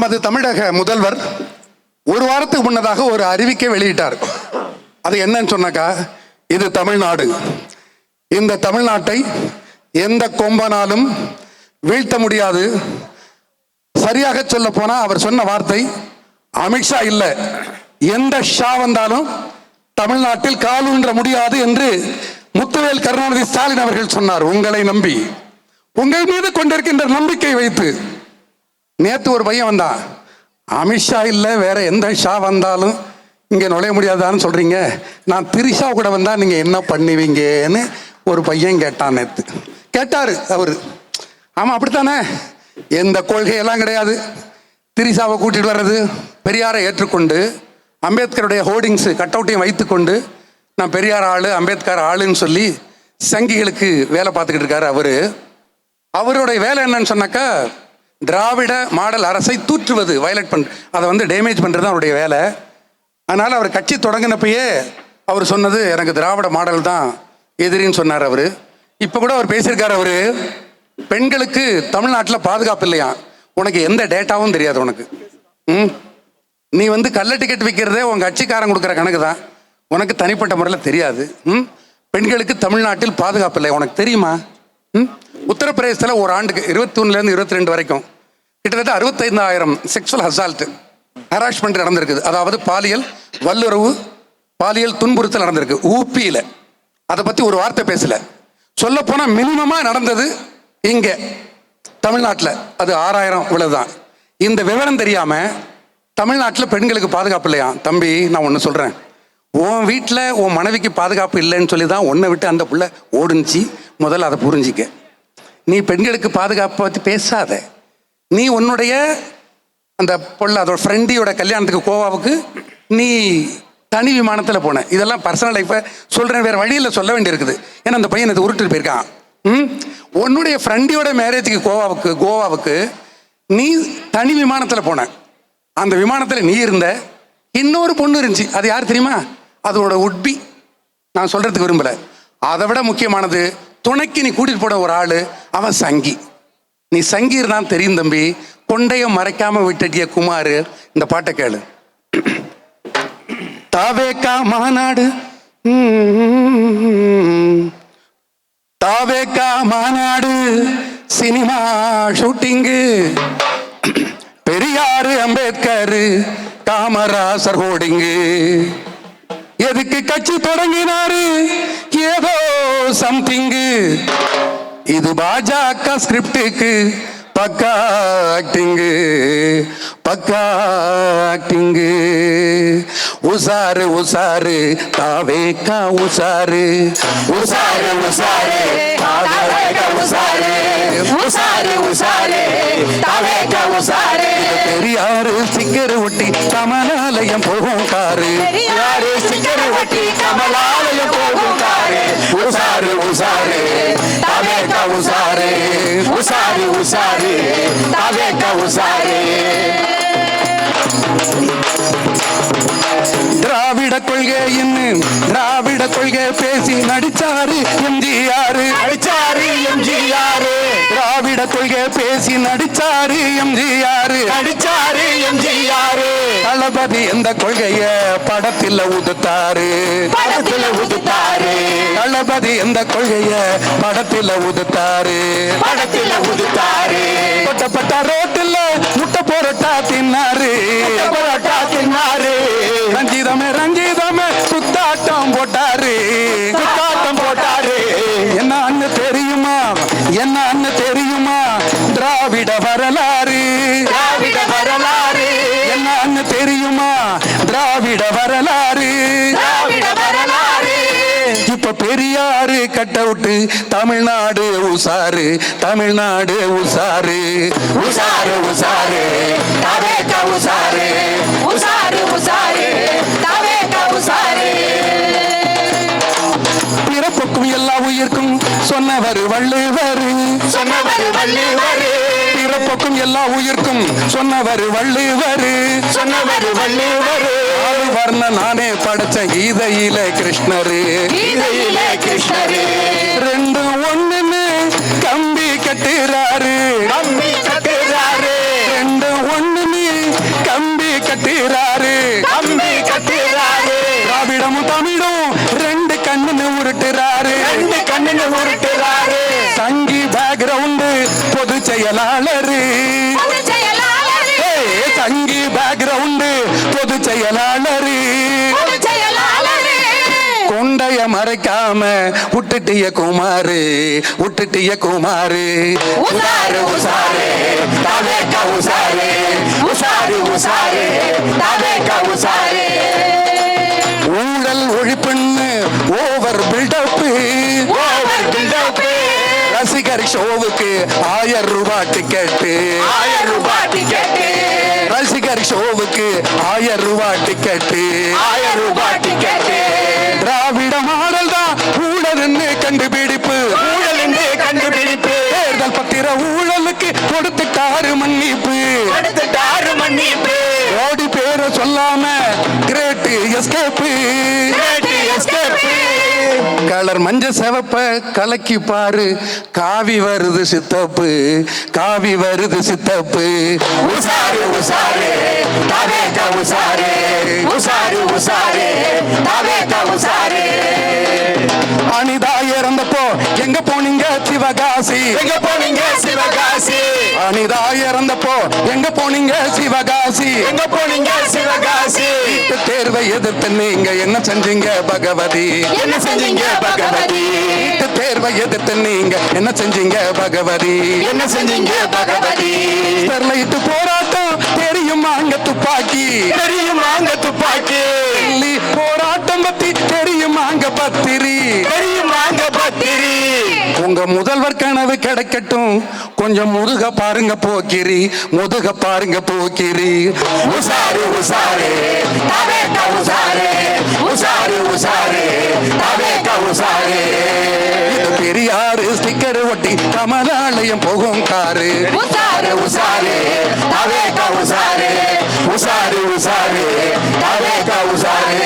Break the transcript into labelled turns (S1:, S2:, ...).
S1: நமது தமிழக முதல்வர் ஒரு வாரத்துக்கு முன்னதாக ஒரு அறிவிக்கை வெளியிட்டார். அது என்னன்னு சொன்னாக்கா இது தமிழ்நாடு. இந்த தமிழ்நாட்டை எந்த கொம்பனாலும் வீழ்த்த முடியாது. சரியாக சொல்ல போனா அவர் சொன்ன வார்த்தை அமித்ஷா இல்லை. எந்த ஷா வந்தாலும் தமிழ்நாட்டில் காலூன்ற முடியாது என்று முத்துவேல் கருணாநிதி ஸ்டாலின் அவர்கள் சொன்னார். உங்களை நம்பி. உங்கள் மீது கொண்டிருக்கின்ற நம்பிக்கை வைத்து நேற்று ஒரு பையன் வந்தான். அமித்ஷா இல்லை வேற எந்த ஷா வந்தாலும் இங்கே நுழைய முடியாதான்னு சொல்றீங்க. நான் திரிஷா கூட வந்தா நீங்க என்ன பண்ணுவீங்கன்னு ஒரு பையன் கேட்டான் நேத்து. கேட்டாரு அவரு. ஆமா அப்படித்தானே? எந்த கொள்கையெல்லாம் கிடையாது. திரிசாவை கூட்டிட்டு வர்றது பெரியாரை ஏற்றுக்கொண்டு அம்பேத்கருடைய ஹோர்டிங்ஸ் கட் அவுட்டையும் வைத்துக்கொண்டு நான் பெரியார் ஆளு அம்பேத்கர் ஆளுன்னு சொல்லி சங்கிகளுக்கு வேலை பார்த்துக்கிட்டு இருக்காரு அவரு. அவருடைய வேலை என்னன்னு சொன்னாக்கா திராவிட மாடல் அரசை தூற்றுவது வயலட் பண் அதை வந்து டேமேஜ் பண்ணுறது தான் அவருடைய வேலை. அதனால் அவர் கட்சி தொடங்கினப்பயே அவர் சொன்னது எனக்கு திராவிட மாடல் தான் எதிரின்னு சொன்னார் அவர். இப்போ கூட அவர் பேசியிருக்கார் அவர் பெண்களுக்கு தமிழ்நாட்டில் பாதுகாப்பு இல்லையா? உனக்கு எந்த டேட்டாவும் தெரியாது உனக்கு. ம்? நீ வந்து கள்ள டிக்கெட் விற்கிறதே உன் கட்சிக்காரன் கொடுக்குற கணக்கு தான். உனக்கு தனிப்பட்ட முறையில் தெரியாது. ம்? பெண்களுக்கு தமிழ்நாட்டில் பாதுகாப்பு இல்லை. உனக்கு தெரியுமா? உத்தரப்பிரதேசத்தில் ஒரு ஆண்டுக்கு இருபத்தி ஒன்றுலேருந்து இருபத்தி ரெண்டு வரைக்கும் கிட்டத்தட்ட அறுபத்தைந்தாயிரம் செக்ஷுவல் அசால்ட் ஹராஸ்மெண்ட் நடந்திருக்குது. அதாவது பாலியல் வல்லுறவு பாலியல் துன்புறுத்தல் நடந்திருக்கு. ஊப்பியில் அதை பற்றி ஒரு வார்த்தை பேசலை. சொல்லப்போனால் மினிமமாக நடந்தது இங்கே தமிழ்நாட்டில். அது ஆறாயிரம் இவ்வளவு தான் இந்த விவரம் தெரியாமல் தமிழ்நாட்டில் பெண்களுக்கு பாதுகாப்பு இல்லையா? தம்பி நான் ஒன்று சொல்கிறேன் உன் வீட்டில் உன் மனைவிக்கு பாதுகாப்பு இல்லைன்னு சொல்லி தான் உன்னை விட்டு அந்த புள்ள ஓடுனுச்சு. முதல்ல அதை புரிஞ்சிக்க. நீ பெண்களுக்கு பாதுகாப்பை பற்றி பேசாத. நீ உன்னுடைய அந்த பொண்ணு அதோட ஃப்ரெண்டியோட கல்யாணத்துக்கு கோவாவுக்கு நீ தனி விமானத்தில் போன. இதெல்லாம் பர்சனல் லைஃப்பை சொல்கிறேன் வேறு வழியில் சொல்ல வேண்டியிருக்குது. ஏன்னா அந்த பையன் இது உருட்டு போயிருக்கான். ம்? உன்னுடைய ஃப்ரெண்டியோட மேரேஜுக்கு கோவாவுக்கு கோவாவுக்கு நீ தனி விமானத்தில் போன. அந்த விமானத்தில் நீ இருந்த. இன்னொரு பொண்ணு இருந்துச்சு. அது யார் தெரியுமா? அதோட உட்பி நான் சொல்றதுக்கு விரும்பல. அதை விட முக்கியமானது துணைக்கு நீ கூட்டிட்டு போன ஒரு ஆளு அவன் சங்கி. நீ சங்கீர் தான் தெரியும் தம்பி. கொண்டைய மறைக்காம விட்டுட்டிய குமார் இந்த பாட்டை கேளு. தாவேக்கா மாநாடு. தாவேக்கா மாநாடு. Cinema shooting. Periyar Ambedkar Kamarajar hoarding எதுக்கு கட்சி தொடங்கினாரு? ஏதோ சம்திங்கு இது பாஜக ஸ்கிரிப்டுக்கு பக்கா ஆக்டிங்கு பக்கா ஆக்டிங்கு உசாரு உசாரு தாவேக்கா உசாரு உசாரு உசாரு தாவேக்கா உசாரு உசாரு உசாரு தாவேக்கா உசாரு பெரியாரு சிக்கரு ஒட்டி கமலாலயம் போகும் காரு. பெரியாரு சிக்கரு ஒட்டி கமலாலயம் போகும் காரே உசாரு உசாரு. தாவேக்கா உசாரு. உசாரு உசாரு. தாவேக்கா உசாரு. திராவிட கொள்கைன்னு திராவிட கொள்கை பேசி நடிச்சாரு எம்ஜிஆர். நடிச்சாரு எம்ஜிஆர். திராவிட கொள்கை பேசி நடிச்சாரு எம்ஜிஆர். நடிச்சாரு எம்ஜிஆர். தளபதி எந்த கொள்கைய படத்தில் உதுத்தாரு? படத்தில் உதுத்தாரு. தளபதி எந்த கொள்கைய படத்தில் உதுத்தாரு? படத்தில் உதுத்தாரு. கொட்டப்பட்ட ரோட்டில் முட்டை போரட்டா தின்னாரு. போராட்டா தின்னாரு. ரஞ்சிதமே ரஞ்சிதமே குத்தாட்டம் போட்டாரு. குத்தாட்டம் போட்டாரு. என்னன்னு தெரியுமா? என்னன்னு தெரியுமா? பெரியாரு கட் அவுட்டு தமிழ்நாடு உசாரு தமிழ்நாடு உசாரு உசாரு உசாரு தவேக உசாரு
S2: உசாரு உசாரு தவேக உசாரு
S1: பிறப்புக்கும் எல்லா உயிர்க்கும் சொன்னவர் வள்ளுவர்.
S2: சொன்னவர் வள்ளுவர்.
S1: பிறப்புக்கும் எல்லா உயிர்க்கும் சொன்னவர் வள்ளுவர்.
S2: சொன்னவர் வள்ளுவர்.
S1: வர்ண நானே படைச்ச கீதையில கிருஷ்ணரு.
S2: கீதையிலே கிருஷ்ணரு
S1: ரெண்டு ஒண்ணுன்னு கம்பி கட்டுறாரு.
S2: கம்பி கட்டுறாரு.
S1: ரெண்டு ஒண்ணுன்னு கம்பி
S2: கட்டுறாரு. கம்பி
S1: கட்டுறாரு. திராவிடமும் தமிழும் ரெண்டு கண்ணுன்னு உருட்டுறாரு. ரெண்டு கண்ணுன்னு உருட்டுறாரு.
S2: சங்கி பேக்ரவுண்டு பொதுச் செயலாளரு.
S1: மறைக்காம விட்டுட்டிய குமாரு விட்டுட்டிய குமாரு.
S2: உசாரு உசாரு தவேக்க உசாரு உசாரு உசாரு தவேக்க உசாரு
S1: ஊழல் ஒழிப்புன்னு ஓவர் பில்டப்
S2: ஓவர் பில்டப்
S1: ரசிகர் ஷோவுக்கு ஆயிரம் ரூபாய் டிக்கெட்டு.
S2: ஆயிரம் ரூபாய் டிக்கெட்
S1: ரசிகர் ஷோவுக்கு ஆயிரம் ரூபாய் டிக்கெட்டு.
S2: ஆயிரம் ரூபாய் டிக்கெட்
S1: பேரை சொல்லாம கிரேட் எஸ்கேப்பு. கலர் மஞ்ச செவப்ப கலக்கி பாரு. காவி வருது சித்தப்பு. காவி வருது சித்தப்பு.
S2: உசாரு உசாரு. தவேக்க உசாரு. உசாரு உசாரு. தவேக்க உசாரு.
S1: அனிதா இறந்தப்போ எங்க போனீங்க சிவகாசி.
S2: எங்க போனீங்க சிவகாசி?
S1: அனிதா இறந்தப்போ எங்க போனீங்க சிவகாசி?
S2: எங்க போனீங்க சிவகாசி?
S1: தேர்வை எதிர்த்து நீங்க என்ன செஞ்சீங்க பகவதி?
S2: என்ன செஞ்சீங்க பகவதி?
S1: தேர்வை எதிர்த்து நீங்க என்ன செஞ்சீங்க பகவதி?
S2: என்ன செஞ்சீங்க பகவதி?
S1: ஸ்டெர்லைட் போராட்டம் தெரியுமா அங்க துப்பாக்கி.
S2: தெரியுமா அங்க துப்பாக்கி.
S1: போராட்டம் பத்தி தெரியுமா அங்க பத்திரி.
S2: தெரியுமா
S1: உங்க முதல்வர் கனவு கிடைக்கட்டும். கொஞ்சம் முதுக பாருங்க போக்கிரி முதுக பாருங்க போக்கிரி.
S2: உசாரி உசாரி தவேக்க உசாரி உசாரி உசாரி தவேக்க உசாரி
S1: இது பெரியாரு ஸ்டிக்கர் ஒட்டி கமலாலயம் போகும் காரு.
S2: உசாரி உசாரி தவேக்க உசாரி உசாரி உசாரி தவேக்க உசாரி